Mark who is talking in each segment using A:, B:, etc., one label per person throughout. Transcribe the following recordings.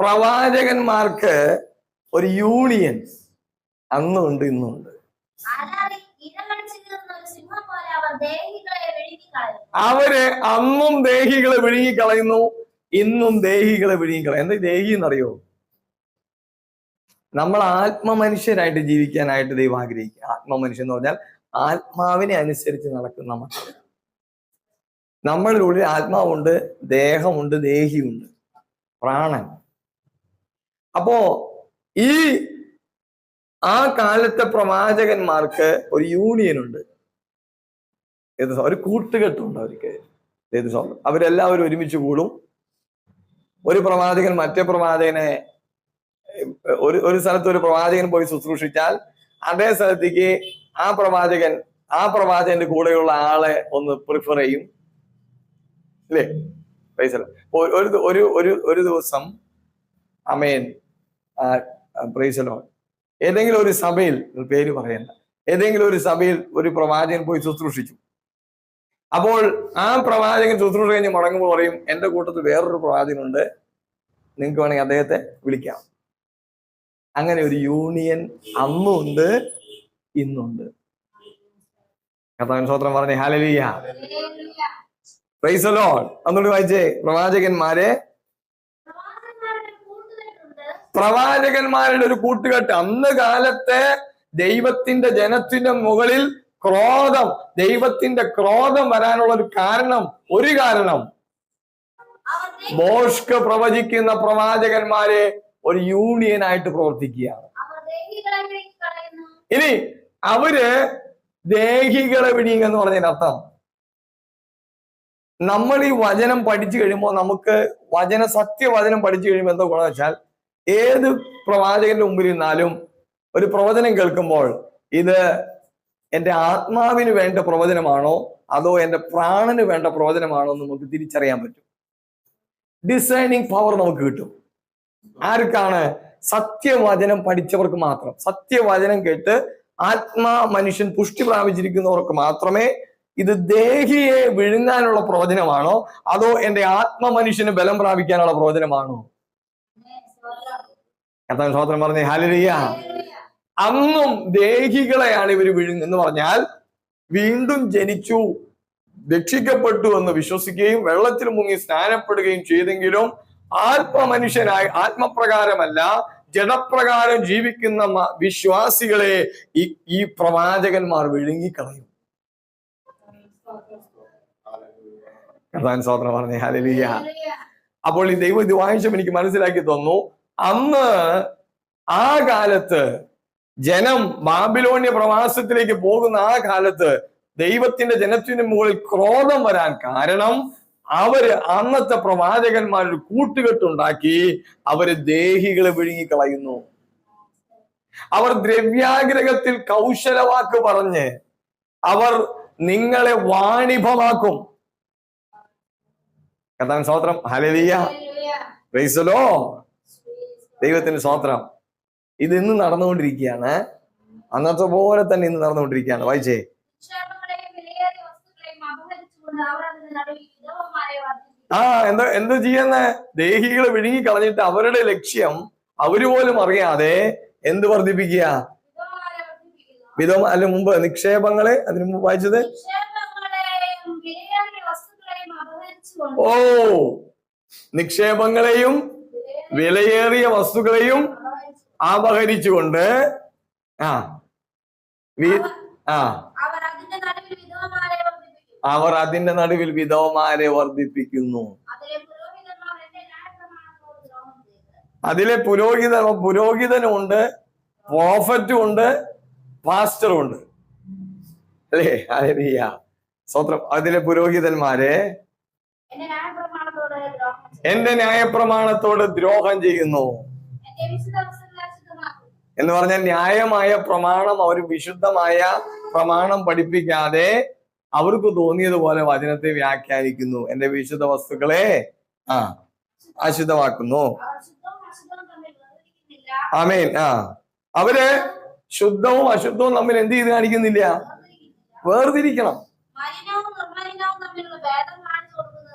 A: പ്രവാചകന്മാർക്ക് ഒരു യൂണിയൻ
B: അന്നുണ്ട് ഇന്നുണ്ട്. അവർ
A: അന്നും ദേഹികളെ വിഴുങ്ങിക്കളയുന്നു ഇന്നും ദേഹികളെ വിഴുങ്ങിക്കളയും എന്താ ദേഹി എന്നറിയോ? നമ്മൾ ആത്മമനുഷ്യരായിട്ട് ജീവിക്കാനായിട്ട് ദൈവം ആഗ്രഹിക്കുക. ആത്മമനുഷ്യൻ എന്ന് പറഞ്ഞാൽ ആത്മാവിനെ അനുസരിച്ച് നടക്കുന്ന മക്കൾ നമ്മളുടെ ഉള്ളിൽ ആത്മാവുണ്ട് ദേഹമുണ്ട് ദേഹിയുണ്ട്. പ്രാണൻ. അപ്പോ ഈ ആ കാലത്തെ പ്രവാചകന്മാർക്ക് ഒരു യൂണിയൻ ഉണ്ട്. ഒരു കൂട്ടുകെട്ടുണ്ട് അവർക്ക്. അവരെല്ലാവരും ഒരുമിച്ച് കൂടും. ഒരു പ്രവാചകൻ മറ്റേ പ്രവാചകനെ ഒരു ഒരു സ്ഥലത്ത് ഒരു പ്രവാചകൻ പോയി ശുശ്രൂഷിച്ചാൽ അതേ സ്ഥലത്തേക്ക് ആ പ്രവാചകൻ ആ പ്രവാചകന്റെ കൂടെയുള്ള ആളെ ഒന്ന് പ്രിഫർ ചെയ്യും. അല്ലേ പൈസ ഒരു ഒരു ഒരു ദിവസം അമേൻ പ്രൈസലോ ഏതെങ്കിലും ഒരു സഭയിൽ പേര് പറയണ്ട. ഏതെങ്കിലും ഒരു സഭയിൽ ഒരു പ്രവാചകൻ പോയി ശുശ്രൂഷിച്ചു. അപ്പോൾ ആ പ്രവാചകൻ ശുശ്രൂഷ കഴിഞ്ഞ് മടങ്ങുമ്പോൾ പറയും എന്റെ കൂട്ടത്തിൽ വേറൊരു പ്രവാചകനുണ്ട്. നിങ്ങൾക്ക് വേണമെങ്കിൽ അദ്ദേഹത്തെ വിളിക്കാം. അങ്ങനെ ഒരു യൂണിയൻ അന്നുണ്ട് ഇന്നുണ്ട്. കർത്താവിൻ സ്വത്രം പറഞ്ഞേ ഹാലലിയ പ്രൈസലോൺ അന്നുകൊണ്ട് വായിച്ചേ പ്രവാചകന്മാരെ
B: പ്രവാചകന്മാരുടെ
A: ഒരു കൂട്ടുകെട്ട്. അന്ന് കാലത്തെ ദൈവത്തിന്റെ ജനത്തിന്റെ മുകളിൽ ക്രോധം ദൈവത്തിന്റെ ക്രോധം വരാനുള്ള ഒരു കാരണം ഒരു കാരണം. ബോഷ്ക പ്രവചിക്കുന്ന പ്രവാചകന്മാരെ ഒരു യൂണിയൻ ആയിട്ട് പ്രവർത്തിക്കുകയാണ്. ഇനി അവർ ദേഹികളെ വിടിയുക എന്ന് പറഞ്ഞതിന്റെ അർത്ഥം. നമ്മൾ ഈ വചനം പഠിച്ചു കഴിയുമ്പോൾ നമുക്ക് വചന സത്യവചനം പഠിച്ചു കഴിയുമ്പോൾ എന്താ ഗുണം വെച്ചാൽ ഏത് പ്രവാചകന്റെ മുമ്പിൽ നിന്നാലും ഒരു പ്രവചനം കേൾക്കുമ്പോൾ ഇത് എന്റെ ആത്മാവിന് വേണ്ട പ്രവചനമാണോ? അതോ എന്റെ പ്രാണന് വേണ്ട പ്രവചനമാണോ എന്ന് നമുക്ക് തിരിച്ചറിയാൻ പറ്റും. ഡിസൈനിങ് പവർ നമുക്ക് കിട്ടും. ആർക്കാണ്? സത്യവചനം പഠിച്ചവർക്ക് മാത്രം. സത്യവചനം കേട്ട് ആത്മാ മനുഷ്യൻ പുഷ്ടി പ്രാപിച്ചിരിക്കുന്നവർക്ക് മാത്രമേ ഇത് ദേഹിയെ വിഴുങ്ങാനുള്ള പ്രവചനമാണോ? അതോ എന്റെ ആത്മ മനുഷ്യന് ബലം പ്രാപിക്കാനുള്ള പ്രവചനമാണോ? കർത്താൻ സ്വോത്രം പറഞ്ഞേ ഹാലരിയ അന്നും ദേഹികളെയാണ് ഇവർ വിഴുങ്ങ എന്ന് പറഞ്ഞാൽ വീണ്ടും ജനിച്ചു രക്ഷിക്കപ്പെട്ടു എന്ന് വിശ്വസിക്കുകയും വെള്ളത്തിൽ മുങ്ങി സ്നാനപ്പെടുകയും ചെയ്തെങ്കിലും ആത്മമനുഷ്യനായി ആത്മപ്രകാരമല്ല ജഡപ്രകാരം ജീവിക്കുന്ന വിശ്വാസികളെ ഈ ഈ പ്രവാചകന്മാർ വിഴുങ്ങിക്കളയും. കർത്താൻ സ്വാതന്ത്ര്യം പറഞ്ഞ ഹാലലിയ അപ്പോൾ ഈ ദൈവം ഇത് വായിച്ചപ്പോൾ എനിക്ക് മനസ്സിലാക്കി തന്നു അന്ന് ആ കാലത്ത് ജനം ബാബിലോണ്യ പ്രവാസത്തിലേക്ക് പോകുന്ന ആ കാലത്ത് ദൈവത്തിന്റെ ജനത്തിന് മുകളിൽ ക്രോധം വരാൻ കാരണം അവർ അന്നത്തെ പ്രവാചകന്മാരൊരു കൂട്ടുകെട്ടുണ്ടാക്കി അവർ ദേഹികളെ വിഴുങ്ങിക്കളയുന്നു. അവർ ദ്രവ്യാഗ്രഹത്തിൽ കൗശലവാക്ക് പറഞ്ഞ് അവർ നിങ്ങളെ വാണിഭമാക്കും. കഥാൻ സ്തോത്രം. ഹലലിയ ദൈവത്തിന് സ്വാത്രം ഇത് ഇന്ന് നടന്നുകൊണ്ടിരിക്കുകയാണ്. അന്നത്തെ പോലെ തന്നെ ഇന്ന് നടന്നുകൊണ്ടിരിക്കുകയാണ്. വായിച്ചേ. ആ എന്താ എന്താ ചെയ്യുന്ന? ദേഹികളെ വിഴുങ്ങി കളഞ്ഞിട്ട് അവരുടെ ലക്ഷ്യം അവർ പോലും അറിയാതെ എന്ത് വർദ്ധിപ്പിക്കുക? വിധം അല്ല മുമ്പ് നിക്ഷേപങ്ങളെ അതിന് മുമ്പ് വായിച്ചത്? ഓ നിക്ഷേപങ്ങളെയും വിലയേറിയ വസ്തുക്കളെയും അപഹരിച്ചുകൊണ്ട് ആ ആ.
B: അവർ അതിന്റെ നടുവിൽ വിധവമാരെ
A: വർദ്ധിപ്പിക്കുന്നു.
B: അതിലെ
A: പുരോഹിത പുരോഹിതനുണ്ട് പ്രോഫറ്റും ഉണ്ട് പാസ്റ്ററും ഉണ്ട് അല്ലേ? അതെ സ്വത്രം. അതിലെ പുരോഹിതന്മാരെ
B: എന്റെ ന്യായപ്രമാണത്തോട് ദ്രോഹം
A: ചെയ്യുന്നു. എന്ന് പറഞ്ഞാൽ ന്യായമായ പ്രമാണം അവർ വിശുദ്ധമായ പ്രമാണം പഠിപ്പിക്കാതെ അവർക്ക് തോന്നിയതുപോലെ വചനത്തെ വ്യാഖ്യാനിക്കുന്നു. എന്റെ വിശുദ്ധ വസ്തുക്കളെ ആ അശുദ്ധമാക്കുന്നു. ആമേൻ ആ. അവർ ശുദ്ധവും അശുദ്ധവും തമ്മിൽ എന്ത് ചെയ്ത് കാണിക്കുന്നില്ല. വേർതിരിക്കണം.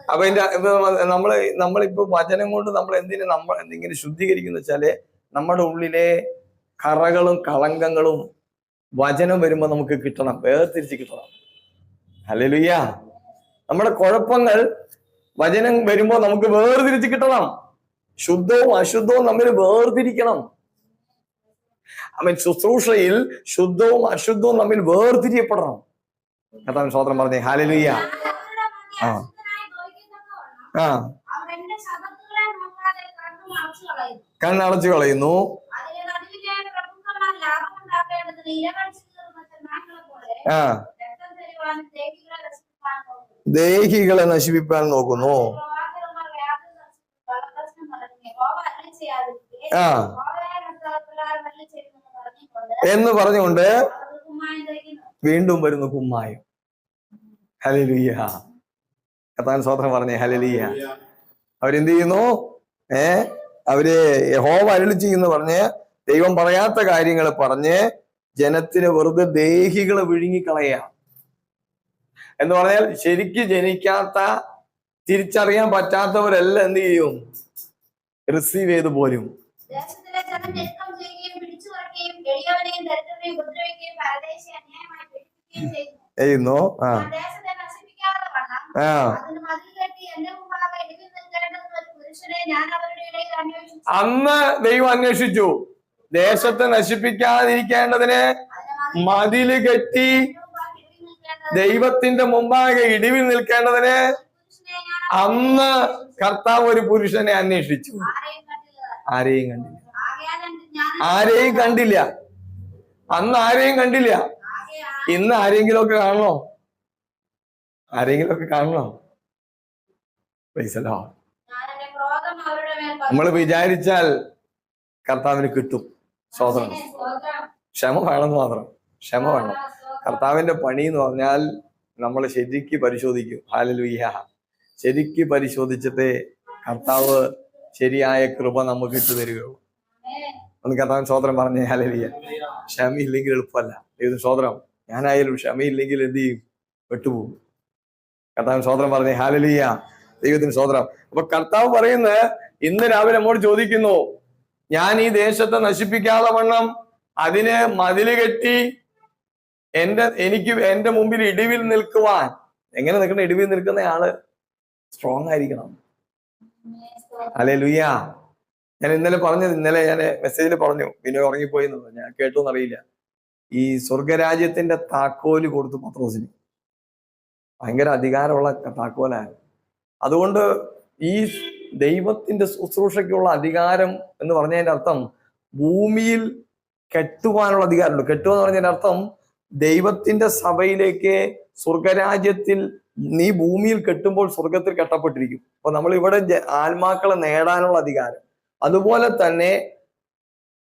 A: അപ്പൊ ഇതിന്റെ നമ്മൾ നമ്മളിപ്പോ വചനം കൊണ്ട് നമ്മൾ എന്തിനു നമ്മൾ എന്തെങ്കിലും ശുദ്ധീകരിക്കുന്ന വെച്ചാൽ നമ്മുടെ ഉള്ളിലെ കറകളും കളങ്കങ്ങളും വചനം വരുമ്പോ നമുക്ക് കിട്ടണം വേർതിരിച്ച് കിട്ടണം. ഹല്ലേലൂയ. നമ്മുടെ കുഴപ്പങ്ങൾ വചനം വരുമ്പോ നമുക്ക് വേർതിരിച്ച് കിട്ടണം. ശുദ്ധവും അശുദ്ധവും തമ്മിൽ വേർതിരിക്കണം. അവൻ ശുശ്രൂഷയിൽ ശുദ്ധവും അശുദ്ധവും തമ്മിൽ വേർതിരിയപ്പെടണം. കേട്ടാൻ സ്വതന്ത്രം പറഞ്ഞേ. ഹാലലുയ്യ ആ. ആ. കണ്ണടച്ചു കളയുന്നു. ആ.
B: ദേഹികളെ നശിപ്പിക്കാൻ നോക്കുന്നു.
A: ആ. എന്ന് പറഞ്ഞുകൊണ്ട് വീണ്ടും വരുന്നു കുമ്മായം. ഹലലിയ കഥാൻ സ്വതന്ത്രം പറഞ്ഞേ ഹലലിയ അവരെന്ത് ചെയ്യുന്നു? ഏ? അവർ യഹോവ അരളി ചെയ്യുന്നു പറഞ്ഞ് ദൈവം പറയാത്ത കാര്യങ്ങൾ പറഞ്ഞ് ജനത്തിന് വെറുതെ ദേഹികളെ വിഴുങ്ങിക്കളയാ എന്ന് പറഞ്ഞാൽ ശരിക്ക് ജനിക്കാത്ത തിരിച്ചറിയാൻ പറ്റാത്തവരെല്ലാം എന്ത് ചെയ്യും? റിസീവ് ചെയ്ത് പോരും.
B: ചെയ്യുന്നു.
A: ആ. അന്ന് ദൈവം അന്വേഷിച്ചു. ദേശത്തെ നശിപ്പിക്കാതിരിക്കേണ്ടതിന്
B: മതിൽ
A: കെട്ടി ദൈവത്തിന്റെ മുമ്പാകെ ഇടിവിൽ നിൽക്കേണ്ടതിന് അന്ന് കർത്താവ് ഒരു പുരുഷനെ അന്വേഷിച്ചു.
B: ആരെയും കണ്ടില്ല.
A: ആരെയും കണ്ടില്ല. അന്ന് ആരെയും കണ്ടില്ല. ഇന്ന് ആരെങ്കിലും ഒക്കെ കാണണോ? ആരെങ്കിലും ഒക്കെ കാണണോ പൈസലോ നമ്മൾ വിചാരിച്ചാൽ കർത്താവിന് കിട്ടും. സ്വതന്ത്രം. ക്ഷമ വേണം മാത്രം. ക്ഷമ വേണം. കർത്താവിന്റെ പണി എന്ന് പറഞ്ഞാൽ നമ്മൾ ശരിക്ക് പരിശോധിക്കും. ഹാലലുയ്യ ശരിക്ക് പരിശോധിച്ചിട്ടേ കർത്താവ് ശരിയായ കൃപ നമുക്ക് ഇട്ടു തരികയുള്ളൂ. ഒന്ന് കർത്താവിൻ സ്വോത്രം പറഞ്ഞ. ഹാലലിയ ക്ഷമയില്ലെങ്കിൽ എളുപ്പമല്ല. ദൈവം സ്വോത്രം ഞാനായാലും ക്ഷമയില്ലെങ്കിൽ എന്ത് ചെയ്യും? വെട്ടുപോകും കർത്താവിൻ സ്വോത്രം പറഞ്ഞേ ഹാലലിയ ദൈവത്തിന് സ്വോത്രം അപ്പൊ കർത്താവ് പറയുന്നത് ഇന്ന് രാവിലെ നമ്മോട് ചോദിക്കുന്നു ഞാൻ ഈ ദേശത്തെ നശിപ്പിക്കാതെ വണ്ണം അതിന് മതിൽ കെട്ടി എന്റെ എനിക്ക് എന്റെ മുമ്പിൽ ഇടിവിൽ നിൽക്കുവാൻ. എങ്ങനെ നിൽക്കണം? ഇടിവിൽ നിൽക്കുന്ന ആൾ സ്ട്രോങ് ആയിരിക്കണം. അല്ലെ ലുയ്യ ഞാൻ ഇന്നലെ പറഞ്ഞത് ഇന്നലെ ഞാൻ മെസ്സേജിൽ പറഞ്ഞു പിന്നെ ഉറങ്ങിപ്പോയി എന്നുള്ളത്. ഞാൻ കേട്ടോന്നറിയില്ല ഈ സ്വർഗരാജ്യത്തിന്റെ താക്കോൽ കൊടുത്തു പത്രോസിന്. ഭയങ്കര അധികാരമുള്ള താക്കോലാണ് അതുകൊണ്ട് ഈ ദൈവത്തിന്റെ ശുശ്രൂഷയ്ക്കുള്ള അധികാരം എന്ന് പറഞ്ഞതിന്റെ അർത്ഥം ഭൂമിയിൽ കെട്ടുവാനുള്ള അധികാരമുണ്ട്. കെട്ടുക എന്ന് പറഞ്ഞതിന്റെ അർത്ഥം ദൈവത്തിന്റെ സഭയിലേക്ക് സ്വർഗരാജ്യത്തിൽ നീ ഭൂമിയിൽ കെട്ടുമ്പോൾ സ്വർഗത്തിൽ കെട്ടപ്പെട്ടിരിക്കും. അപ്പൊ നമ്മൾ ഇവിടെ ആത്മാക്കളെ നേടാനുള്ള അധികാരം. അതുപോലെ തന്നെ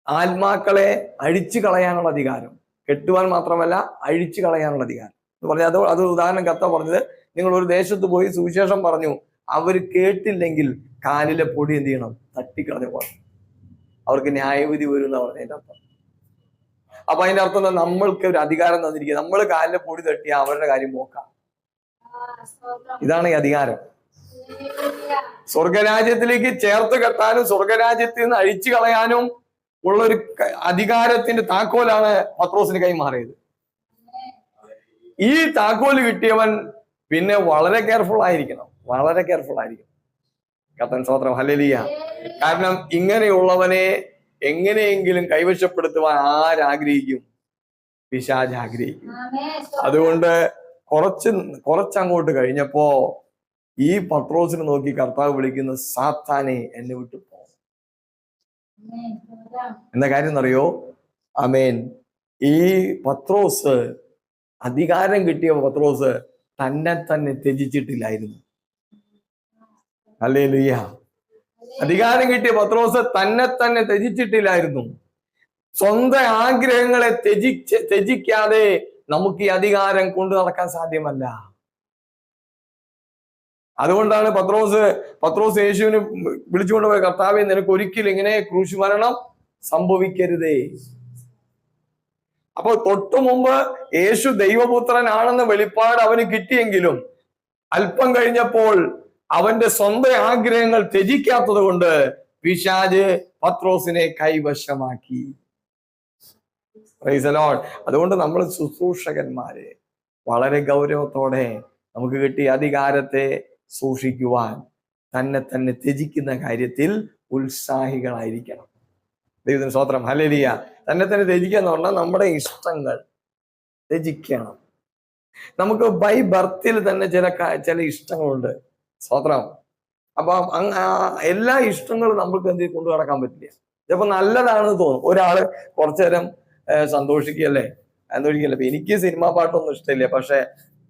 A: ആത്മാക്കളെ അഴിച്ചു കളയാനുള്ള അധികാരം. കെട്ടുവാൻ മാത്രമല്ല അഴിച്ചു കളയാനുള്ള അധികാരം. എന്ന് പറഞ്ഞാൽ അത് അത് ഉദാഹരണം കത്ത പറഞ്ഞത് നിങ്ങൾ ഒരു ദേശത്ത് പോയി സുവിശേഷം പറഞ്ഞു. അവർ കേട്ടില്ലെങ്കിൽ കാലിലെ പൊടി എന്ത് ചെയ്യണം? തട്ടിക്കളഞ്ഞു പോകണം. അവർക്ക് ന്യായവിധി വരും എന്നാ പറഞ്ഞതിന്റെ അർത്ഥം. അപ്പൊ അതിന്റെ അർത്ഥം എന്താ? നമ്മൾക്ക് ഒരു അധികാരം തന്നിരിക്കുക. നമ്മൾ കാലിലെ പൊടി തട്ടിയാൽ അവരുടെ കാര്യം നോക്കാം. ഇതാണ് ഈ അധികാരം. സ്വർഗരാജ്യത്തിലേക്ക് ചേർത്ത് കെട്ടാനും സ്വർഗരാജ്യത്തിൽ നിന്ന് അഴിച്ചു കളയാനും ഉള്ള ഒരു അധികാരത്തിന്റെ താക്കോലാണ് പത്രോസിന് കൈമാറിയത് ഈ താക്കോൽ കിട്ടിയവൻ പിന്നെ വളരെ കെയർഫുൾ ആയിരിക്കണം വളരെ കെയർഫുൾ ആയിരിക്കണം കത്തൻ സ്വത്രം
B: ഹലലിയ.
A: കാരണം ഇങ്ങനെയുള്ളവനെ എങ്ങനെയെങ്കിലും കൈവശപ്പെടുത്തുവാൻ ആരാഗ്രഹിക്കും പിശാജ് ആഗ്രഹിക്കും. അതുകൊണ്ട് കുറച്ച് കുറച്ചങ്ങോട്ട് കഴിഞ്ഞപ്പോ ഈ പത്രോസിനെ നോക്കി കർത്താവ് വിളിക്കുന്ന സാത്താനെ എന്നെ വിട്ടു പോ
B: ആമേൻ. സ്തോത്രം.
A: എന്ന കാര്യം എന്നറിയോ അമേൻ ഈ പത്രോസ് അധികാരം കിട്ടിയ പത്രോസ് തന്നെ തന്നെ ത്യജിച്ചിട്ടില്ലായിരുന്നു. അല്ലേ ലുയ്യ അധികാരം കിട്ടിയ പത്രോസ് തന്നെ തന്നെ ത്യജിച്ചിട്ടില്ലായിരുന്നു. സ്വന്തം ആഗ്രഹങ്ങളെ ത്യജിച്ച് ത്യജിക്കാതെ നമുക്ക് ഈ അധികാരം കൊണ്ടു നടക്കാൻ സാധ്യമല്ല. അതുകൊണ്ടാണ് പത്രോസ് പത്രോസ് യേശുവിന് വിളിച്ചുകൊണ്ട് പോയ കർത്താവെ നിനക്ക് ഒരിക്കലും ഇങ്ങനെ ക്രൂശ് മരണം സംഭവിക്കരുതേ. അപ്പോൾ തൊട്ടു മുമ്പ് യേശു ദൈവപുത്രനാണെന്ന വെളിപ്പാട് അവന് കിട്ടിയെങ്കിലും അല്പം കഴിഞ്ഞപ്പോൾ അവന്റെ സ്വന്തം ആഗ്രഹങ്ങൾ ത്യജിക്കാത്തത് കൊണ്ട് പിശാജ് പത്രോസിനെ കൈവശമാക്കി. അതുകൊണ്ട് നമ്മൾ ശുശ്രൂഷകന്മാര് വളരെ ഗൗരവത്തോടെ നമുക്ക് കിട്ടിയ അധികാരത്തെ സൂക്ഷിക്കുവാൻ തന്നെ തന്നെ ത്യജിക്കുന്ന കാര്യത്തിൽ ഉത്സാഹികളായിരിക്കണം. ദൈവത്തിന് സ്വത്രം ഹലലിയ തന്നെ തന്നെ രചിക്കുക എന്ന് പറഞ്ഞാൽ നമ്മുടെ ഇഷ്ടങ്ങൾ രചിക്കണം നമുക്ക് ബൈ ബർത്തിൽ തന്നെ ചില ചില ഇഷ്ടങ്ങളുണ്ട്. സ്വത്രം അപ്പൊ എല്ലാ ഇഷ്ടങ്ങളും നമ്മൾക്ക് എന്ത് കൊണ്ടു നടക്കാൻ പറ്റില്ല. ചിലപ്പോ നല്ലതാണെന്ന് തോന്നും. ഒരാൾ കുറച്ചു നേരം സന്തോഷിക്കുകയല്ലേ? സന്തോഷിക്കല്ലേ അപ്പൊ എനിക്ക് സിനിമാ പാട്ടൊന്നും ഇഷ്ടമില്ല. പക്ഷെ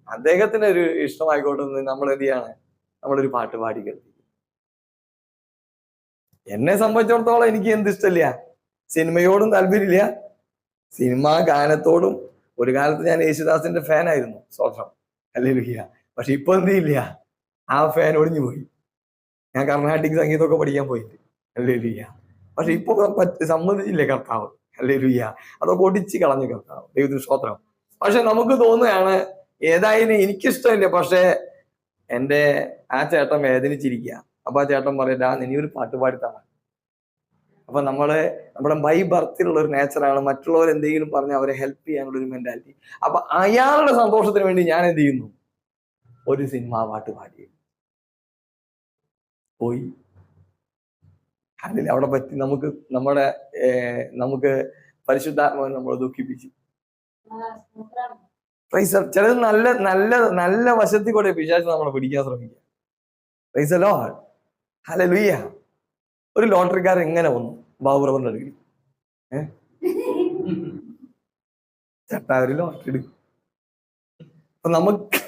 A: അദ്ദേഹത്തിന് ഒരു ഇഷ്ടമായിക്കോട്ടെ നമ്മൾ എന്ത് ചെയ്യാണ്? നമ്മളൊരു പാട്ട് പാടി കേൾപ്പിക്കും. എന്നെ സംബന്ധിച്ചിടത്തോളം എനിക്ക് എന്ത് ഇഷ്ടമില്ല? സിനിമയോടും താല്പര്യമില്ല. സിനിമ ഗാനത്തോടും ഒരു കാലത്ത് ഞാൻ യേശുദാസിന്റെ ഫാൻ ആയിരുന്നു സ്വന്തം അല്ലേലുയ്യ. പക്ഷെ ഇപ്പൊ എന്തില്ല ആ ഫാൻ ഒടിഞ്ഞു പോയി. ഞാൻ കർണാട്ടിക് സംഗീതമൊക്കെ പഠിക്കാൻ പോയിട്ട് അല്ലേലുയ്യ. പക്ഷെ ഇപ്പൊ സമ്മതിച്ചില്ലേ കർത്താവ്. അല്ലേലുയ്യ. അതൊക്കെ ഒടിച്ച് കളഞ്ഞു കർത്താവ്. ദൈവത്തിന് സ്തോത്രം. പക്ഷെ നമുക്ക് തോന്നുകയാണ് ഏതായാലും എനിക്കിഷ്ടമില്ല. പക്ഷേ എന്റെ ആ ചേട്ടൻ വേദനിച്ചിരിക്കുക അപ്പൊ ആ ചേട്ടൻ പറയട്ടാ നീ ഒരു പാട്ട് പാടിത്താണ് അപ്പൊ നമ്മളെ നമ്മുടെ ബൈ ബർത്തിലുള്ള ഒരു നേച്ചറാണ് മറ്റുള്ളവർ എന്തെങ്കിലും പറഞ്ഞ് അവരെ ഹെൽപ്പ് ചെയ്യാനുള്ള ഒരു മെന്റാലിറ്റി അപ്പൊ അയാളുടെ സന്തോഷത്തിന് വേണ്ടി ഞാൻ എന്ത് ചെയ്യുന്നു? ഒരു സിനിമ പാട്ട് പാടി. പോയി. അതിൽ അവിടെ പറ്റി. നമുക്ക് നമ്മുടെ നമുക്ക് പരിശുദ്ധാത്മാവിനെ നമ്മളെ ദുഃഖിപ്പിച്ചു. പ്രൈസ് ചിലത് നല്ല നല്ല നല്ല വശത്തിൽ കൂടെ പിശാച് നമ്മളെ പിടിക്കാൻ ശ്രമിക്കുക. പ്രൈസ് ലോ ലുയ്യാ ലുയ്യ ഒരു ലോട്ടറിക്കാരൻ എങ്ങനെ വന്നു ബാബുറവറിന്റെ അടുക്കൽ. ഏഹ് ചേട്ടാ ഒരു ലോട്ടറി എടുക്കും. അപ്പൊ നമുക്ക്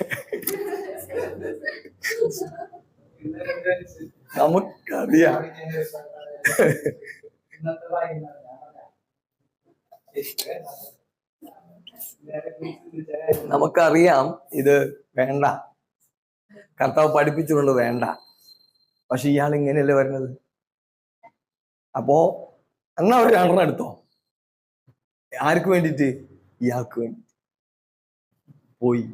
A: നമുക്കറിയാം. നമുക്കറിയാം ഇത് വേണ്ട. കർത്താവ് പഠിപ്പിച്ചുകൊണ്ട് വേണ്ട. പക്ഷെ ഇയാൾ ഇങ്ങനെയല്ലേ വരുന്നത്? അപ്പോ എന്നാ ഒരു രണ്ടെണ്ണം എടുത്തോ? ആർക്ക് വേണ്ടിയിട്ട് ഇയാൾക്ക് വേണ്ടി പോയി.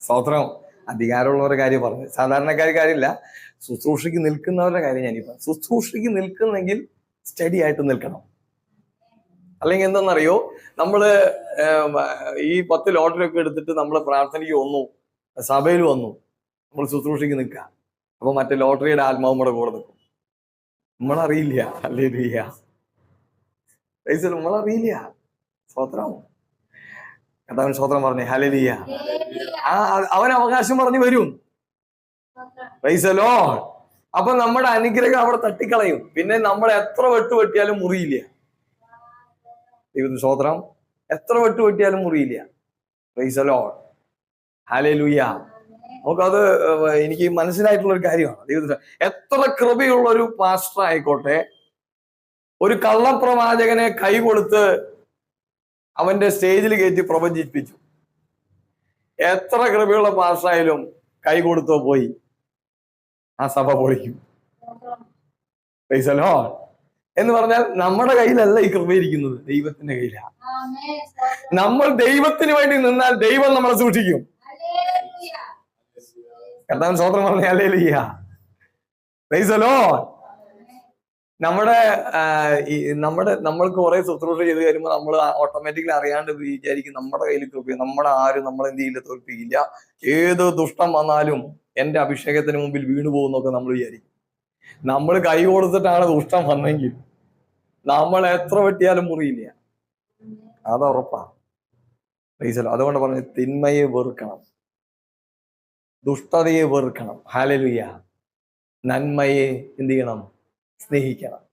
A: സ്തോത്രം അധികാരമുള്ളവരുടെ കാര്യം പറഞ്ഞു. സാധാരണക്കാർ കാര്യമില്ല. ശുശ്രൂഷയ്ക്ക് നിൽക്കുന്നവരുടെ കാര്യം ഞാൻ പറഞ്ഞു. ശുശ്രൂഷയ്ക്ക് നിൽക്കുന്നെങ്കിൽ സ്റ്റഡി ആയിട്ട് നിൽക്കണം. അല്ലെങ്കിൽ എന്തെന്നറിയോ? നമ്മൾ ഏം, ഈ പത്ത് ലോട്ടറി ഒക്കെ എടുത്തിട്ട് നമ്മൾ പ്രാർത്ഥനയ്ക്ക് വന്നു. സഭയിൽ വന്നു. നമ്മൾ ശുശ്രൂഷയ്ക്ക് നിൽക്കുക. അപ്പൊ മറ്റേ ലോട്ടറിയുടെ ആത്മാവും കൂടെ കൂടെ നിൽക്കും. നമ്മളറിയില്ല. അല്ലേ നമ്മളറിയില്ല. സ്വത്രം കഥാവൻ സ്വത്രം പറഞ്ഞു. ഹലലിയ ആ അവൻ അവകാശം പറഞ്ഞു വരും. പൈസലോ അപ്പൊ നമ്മുടെ അനുഗ്രഹം അവിടെ തട്ടിക്കളയും. പിന്നെ നമ്മൾ എത്ര വെട്ട് വെട്ടിയാലും മുറിയില്ല. ദൈവത്തിന് സ്വത്രം എത്ര വെട്ട് വെട്ടിയാലും മുറിയില്ല. പൈസലോ ഹാലലുയ്യ നമുക്കത് എനിക്ക് മനസ്സിലായിട്ടുള്ള ഒരു കാര്യമാണ്. ദൈവത്തിന് എത്ര കൃപയുള്ള ഒരു പാസ്റ്റർ ആയിക്കോട്ടെ ഒരു കള്ളപ്രവാചകനെ കൈ കൊടുത്ത് അവന്റെ സ്റ്റേജിൽ കയറ്റി പ്രവചിപ്പിച്ചു. എത്ര കൃപയുള്ള പാസ്റ്റായാലും കൈ കൊടുത്തോ പോയി. ആ സഭ പൊളിക്കും. പൈസലോ എന്ന് പറഞ്ഞാൽ നമ്മുടെ കയ്യിലല്ല ഈ കൃപ ഇരിക്കുന്നത്. ദൈവത്തിന്റെ കയ്യിലാണ് നമ്മൾ ദൈവത്തിന് വേണ്ടി നിന്നാൽ ദൈവം നമ്മളെ സൂക്ഷിക്കും. കർത്താൻ സ്വന്തം പറഞ്ഞ അല്ലേലിയ നമ്മുടെ ഈ നമ്മുടെ നമ്മൾ കുറെ ശുശ്രൂഷ ചെയ്ത് കഴിയുമ്പോൾ നമ്മൾ ഓട്ടോമാറ്റിക്കലി അറിയാണ്ട് വിചാരിക്കും നമ്മുടെ കയ്യിൽ കൃപ നമ്മുടെ ആരും നമ്മൾ എന്ത് ചെയ്യില്ല തോൽപ്പിക്കില്ല. ഏത് ദുഷ്ടം വന്നാലും എന്റെ അഭിഷേകത്തിന് മുമ്പിൽ വീണു പോകുന്നൊക്കെ നമ്മൾ വിചാരിക്കും. നമ്മൾ കൈ കൊടുത്തിട്ടാണ് ദുഷ്ടം വന്നെങ്കിൽ നമ്മൾ എത്ര വെട്ടിയാലും മുറിയില്ല. അത് ഉറപ്പാ. അതുകൊണ്ട് പറഞ്ഞു തിന്മയെ വെറുക്കണം. ദുഷ്ടതയെ വെറുക്കണം. ഹാലലുയ നന്മയെ എന്ത് ചെയ്യണം? സ്നേഹിക്കണം.